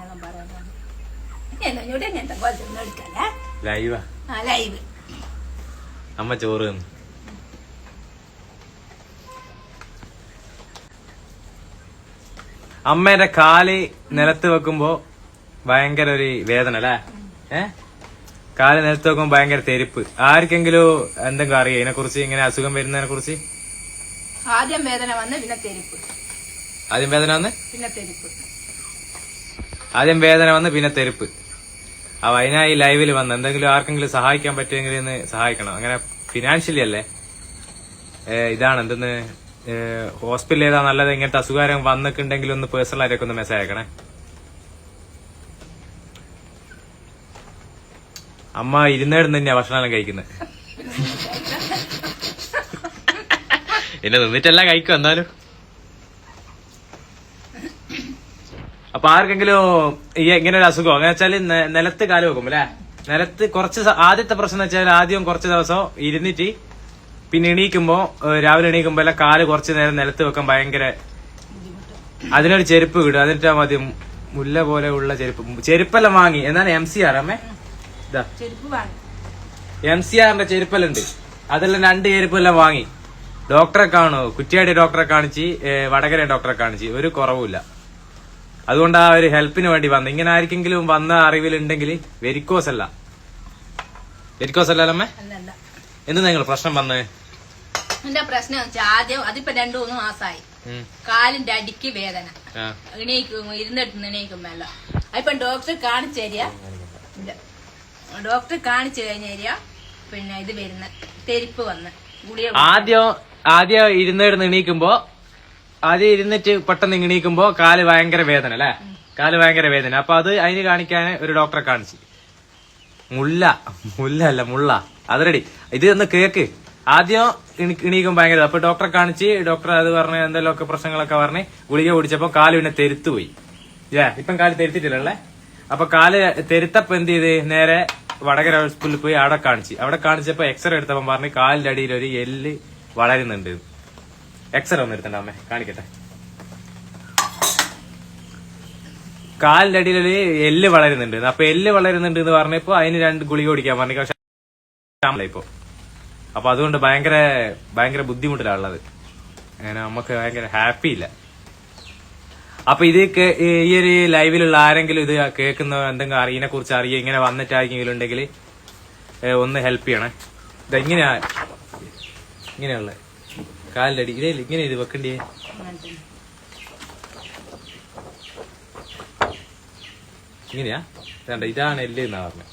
എന്നെല്ലാം പറയാനാണ്. എന്നോട് എങ്ങനത്തെ എടുക്കല്ലേ ലൈവാ ആ? ലൈവ് അമ്മ ചോറ് അമ്മേന്റെ കാൽ നിലത്ത് വെക്കുമ്പോ ഭയങ്കര ഒരു വേദന അല്ലേ? ഏ? കാൽ നിലത്ത് വെക്കുമ്പോ ഭയങ്കര തെരുപ്പ്. ആർക്കെങ്കിലും എന്തെങ്കിലും അറിയോ? ഇതിനെ കുറിച്ച് ഇങ്ങനെ അസുഖം വരുന്നതിനെ കുറിച്ച് ആദ്യം വേദന വന്ന് പിന്നെ തെരുപ്പ്. ആദ്യം വേദന വന്ന്? പിന്നെ തെരുപ്പ്. ആദ്യം വേദന വന്ന് പിന്നെ തെരുപ്പ്. അപ്പൊ അതിനായി ലൈവിൽ വന്ന്. എന്തെങ്കിലും ആർക്കെങ്കിലും സഹായിക്കാൻ പറ്റുമെങ്കിൽ എന്ന് സഹായിക്കണം. അങ്ങനെ ഫിനാൻഷ്യലി അല്ലേ? ഇതാണ് എന്തെന്ന്? ഹോസ്പിറ്റൽ ഏതാ നല്ലത്? ഇങ്ങനത്തെ അസുഖം വന്നിട്ടുണ്ടെങ്കിൽ ഒന്ന് പേഴ്സണൽ ആയിട്ടൊക്കെ ഒന്ന് മെസ്സേജ് അയക്കണേ. അമ്മ ഇരുന്നേടുന്ന തന്നെയാ ഭക്ഷണം കഴിക്കുന്നത് എന്നെ നിന്നിട്ടെല്ലാം കഴിക്കും എന്നാലും അപ്പൊ ആർക്കെങ്കിലും ഈ ഇങ്ങനെ ഒരു അസുഖം അങ്ങനെ വെച്ചാൽ നിലത്ത് കാൽ വെക്കും അല്ലെ? നിലത്ത് കുറച്ച് ആദ്യത്തെ പ്രശ്നം എന്ന് വെച്ചാൽ ആദ്യം കുറച്ച് ദിവസം ഇരുന്നിട്ട് പിന്നെ എണീക്കുമ്പോ രാവിലെ എണീക്കുമ്പോ എല്ലാം കാൽ കുറച്ച് നേരം നിലത്ത് വെക്കാൻ ഭയങ്കര അതിനൊരു ചെരുപ്പ് വിടും അതിനിട്ടാ മതി മുല്ല പോലെ ഉള്ള ചെരുപ്പ്. ചെരുപ്പെല്ലാം വാങ്ങി. എന്നാണ് എം സി ആർ അമ്മേ? ഇതാ. എം സി ആറിന്റെ ചെരുപ്പെല്ലാം ഉണ്ട് അതെല്ലാം രണ്ട് ചെരുപ്പെല്ലാം വാങ്ങി. ഡോക്ടറെ കാണു. കുറ്റിയാടി ഡോക്ടറെ കാണിച്ച് വടകര ഡോക്ടറെ കാണിച്ച്. ഒരു കുറവുമില്ല. അതുകൊണ്ട് ആ ഒരു ഹെൽപ്പിന് വേണ്ടി വന്നു. ഇങ്ങനെ ആർക്കെങ്കിലും വന്ന അറിവിലുണ്ടെങ്കിൽ വെരിക്കോസ് അല്ല. വെരിക്കോസ് അല്ല അമ്മേ എന്ത് നിങ്ങൾ പ്രശ്നം വന്ന്? എന്റെ പ്രശ്നം വെച്ചാൽ ആദ്യം അതിപ്പോ രണ്ടു മൂന്ന് മാസമായി. കാലിന്റെ അടിക്ക് വേദന. എണീക്കും ഇരുന്നിട്ട് എണീക്കുമ്പല്ല അതിപ്പം ഡോക്ടർ കാണിച്ചു തരിക. ഡോക്ടറെ കാണിച്ചു കഴിഞ്ഞേരിയ പിന്നെ ഇത് വരുന്ന തെരിപ്പ് വന്ന് ആദ്യം ആദ്യം ഇരുന്നിട്ട് എണീക്കുമ്പോ ആദ്യം ഇരുന്നിട്ട് പെട്ടെന്ന് ഇങ്ങനെയിക്കുമ്പോ കാൽ ഭയങ്കര വേദന അല്ലെ? കാൽ ഭയങ്കര വേദന. അപ്പൊ അത് അതിന് കാണിക്കാൻ ഒരു ഡോക്ടറെ കാണിച്ചു. മുല്ല മുല്ല അല്ല മുള്ള. അത് റെഡി ഇത് ഒന്ന് കേക്ക്. ആദ്യം ഇണീക്കും ഭയങ്കര അപ്പൊ ഡോക്ടറെ കാണിച്ച് ഡോക്ടർ അത് പറഞ്ഞ് എന്തെങ്കിലുമൊക്കെ പ്രശ്നങ്ങളൊക്കെ പറഞ്ഞ് ഗുളിക കുടിച്ചപ്പോ കാൽ പിന്നെ തെരുത്തുപോയി. ഇല്ലേ? ഇപ്പം കാൽ തെരുത്തിട്ടില്ലല്ലേ അപ്പൊ കാൽ തെരുത്തപ്പോ എന്ത് ചെയ്ത്? നേരെ വടകര ഹോസ്പിറ്റലിൽ പോയി അവിടെ കാണിച്ച്. അവിടെ കാണിച്ചപ്പോ എക്സ്റേ എടുത്തപ്പോ പറഞ്ഞ് കാലിന്റെ അടിയിൽ ഒരു എല്ല് വളരുന്നുണ്ട്. എക്സ്റേ ഒന്ന് എടുത്തണ്ട അമ്മേ? കാണിക്കട്ടെ. കാലിന്റെ അടിയിൽ എല്ല് വളരുന്നുണ്ട്. അപ്പൊ എല്ല് വളരുന്നുണ്ട് എന്ന് പറഞ്ഞപ്പോ അതിന് രണ്ട് ഗുളിക കുടിക്കാൻ പറഞ്ഞു. പക്ഷെ ഇപ്പൊ. അപ്പൊ അതുകൊണ്ട് ഭയങ്കര ഭയങ്കര ബുദ്ധിമുട്ടിലാണുള്ളത് അങ്ങനെ നമുക്ക് ഭയങ്കര ഹാപ്പി ഇല്ല. അപ്പൊ ഇത് ഈ ഒരു ലൈവിലുള്ള ആരെങ്കിലും ഇത് കേൾക്കുന്ന എന്തെങ്കിലും അറിയിനെ കുറിച്ച് അറിയുക ഇങ്ങനെ വന്നിട്ടായിരിക്കും ഉണ്ടെങ്കിൽ ഒന്ന് ഹെൽപ്പ് ചെയ്യണേ. ഇതെങ്ങനെയാ ഇങ്ങനെയുള്ള അടി ഇതേ ഇങ്ങനെ ഇത് വെക്കണ്ടേ ഇങ്ങനെയാ? വേണ്ട ഇതാണ് എല്ല് എന്നാ പറഞ്ഞത്.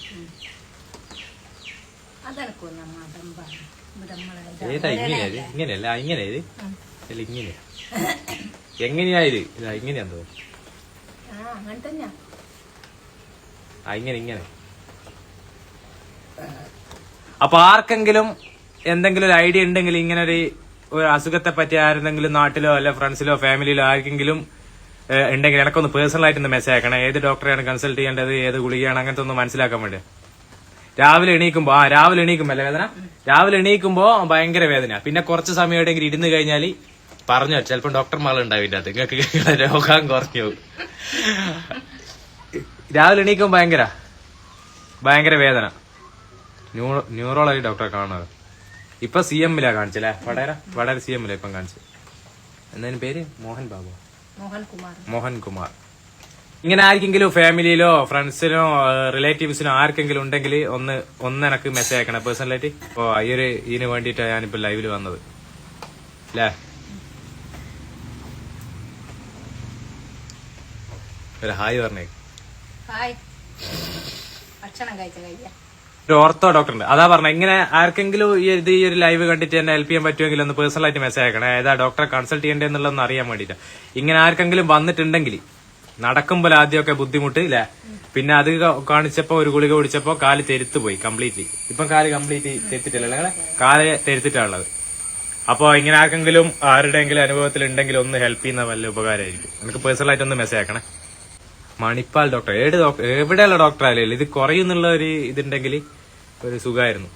ഏതാ ഇങ്ങനെയാ ഇങ്ങനെയല്ല ഇങ്ങനെയത് അല്ല ഇങ്ങനെയാ. എങ്ങനെയാ ഇത്? ഇങ്ങനെയാന്ന് തോന്നുന്നു. ആ ഇങ്ങനെ ഇങ്ങനെ. അപ്പൊ ആർക്കെങ്കിലും എന്തെങ്കിലും ഒരു ഐഡിയ ഉണ്ടെങ്കിൽ ഇങ്ങനെ ഒരു ഒരു അസുഖത്തെ പറ്റി ആരെന്തെങ്കിലും നാട്ടിലോ അല്ല ഫ്രണ്ട്സിലോ ഫാമിലിയിലോ ആർക്കെങ്കിലും ഉണ്ടെങ്കിൽ എനക്കൊന്ന് പേഴ്സണൽ ആയിട്ട് ഒന്ന് മെസ്സേജ് അയക്കണം. ഏത് ഡോക്ടറെയാണ് കൺസൾട്ട് ചെയ്യേണ്ടത്? ഏത് ഗുളികയാണ്? അങ്ങനത്തെ ഒന്ന് മനസ്സിലാക്കാൻ വേണ്ടി. രാവിലെ എണീക്കുമ്പോ ആ രാവിലെ എണീക്കുമ്പോ അല്ലേ വേദന? രാവിലെ എണീക്കുമ്പോ ഭയങ്കര വേദന. പിന്നെ കുറച്ച് സമയം എവിടെയെങ്കിലും ഇരുന്ന് കഴിഞ്ഞാൽ പറഞ്ഞു ചിലപ്പോൾ ഡോക്ടർമാർ ഉണ്ടാവില്ല അത് നിങ്ങൾക്ക് രോഗം കുറഞ്ഞു രാവിലെ എണീക്കുമ്പോ ഭയങ്കര ഭയങ്കര വേദന. ന്യൂറോ ന്യൂറോളജി ഡോക്ടറെ കാണുന്നത്. ഇപ്പൊ സി എമ്മിലാ കാണിച്ചല്ലേ? വടകര വടകര സി എമ്മിലാ ഇപ്പം കാണിച്ചു എന്നതിന് പേര്? മോഹൻ ബാബു. മോഹൻ കുമാർ. ഇങ്ങനെ ആർക്കെങ്കിലും ഫാമിലിയിലോ ഫ്രണ്ട്സിനോ റിലേറ്റീവ്സിനോ ആർക്കെങ്കിലും ഉണ്ടെങ്കിൽ ഒന്ന് ഒന്ന് എനക്ക് മെസ്സേജ് അയക്കണം. പേഴ്സണലായിട്ട് ഇപ്പോ ഈ ഒരു ഇതിന് വേണ്ടിയിട്ടാണ് ഞാനിപ്പോ ലൈവിൽ വന്നത്. അല്ലേ ഒരു ഹായ് പറഞ്ഞേ. ഹായ്. ഭക്ഷണം കഴിച്ച? കഴിയാ ഒരു ഓർത്തോ ഡോക്ടർ ഉണ്ട്. അതാ പറഞ്ഞ ഇങ്ങനെ ആർക്കെങ്കിലും ഈ ഇത് ഈ ഒരു ലൈവ് കണ്ടിട്ട് എന്നെ ഹെൽപ്പ് ചെയ്യാൻ പറ്റുമെങ്കിൽ ഒന്ന് പേഴ്സണൽ ആയിട്ട് മെസ്സേജ് അയക്കണേ. ഏതാ ഡോക്ടറെ കൺസൾട്ട് ചെയ്യേണ്ടതെന്നുള്ളതൊന്ന് അറിയാൻ വേണ്ടിയിട്ട് ഇങ്ങനെ ആർക്കെങ്കിലും വന്നിട്ടുണ്ടെങ്കിൽ നടക്കുമ്പോൾ ആദ്യമൊക്കെ ബുദ്ധിമുട്ട് ഇല്ലേ പിന്നെ അത് കാണിച്ചപ്പോ ഒരു ഗുളിക കുടിച്ചപ്പോ കാൽ തെരുത്ത് പോയി കംപ്ലീറ്റ്ലി ഇപ്പം കാൽ കംപ്ലീറ്റ് തെരുത്തിട്ടില്ല? കാൽ തെരുത്തിട്ടാണുള്ളത്. അപ്പോ ഇങ്ങനെ ആർക്കെങ്കിലും ആരുടെയെങ്കിലും അനുഭവത്തിൽ ഉണ്ടെങ്കിൽ ഒന്ന് ഹെൽപ്പ് ചെയ്യുന്ന വല്ല ഉപകാരമായിരിക്കും. എനിക്ക് പേഴ്സണൽ ആയിട്ട് ഒന്ന് മെസ്സേജ് അയക്കണേ. മണിപ്പാൽ ഡോക്ടർ ഏത് ഡോക്ടർ എവിടെയുള്ള ഡോക്ടർ ആയാലും ഇത് കുറയുന്നുള്ള ഒരു ഇതുണ്ടെങ്കിൽ ഒരു സുഖമായിരുന്നു.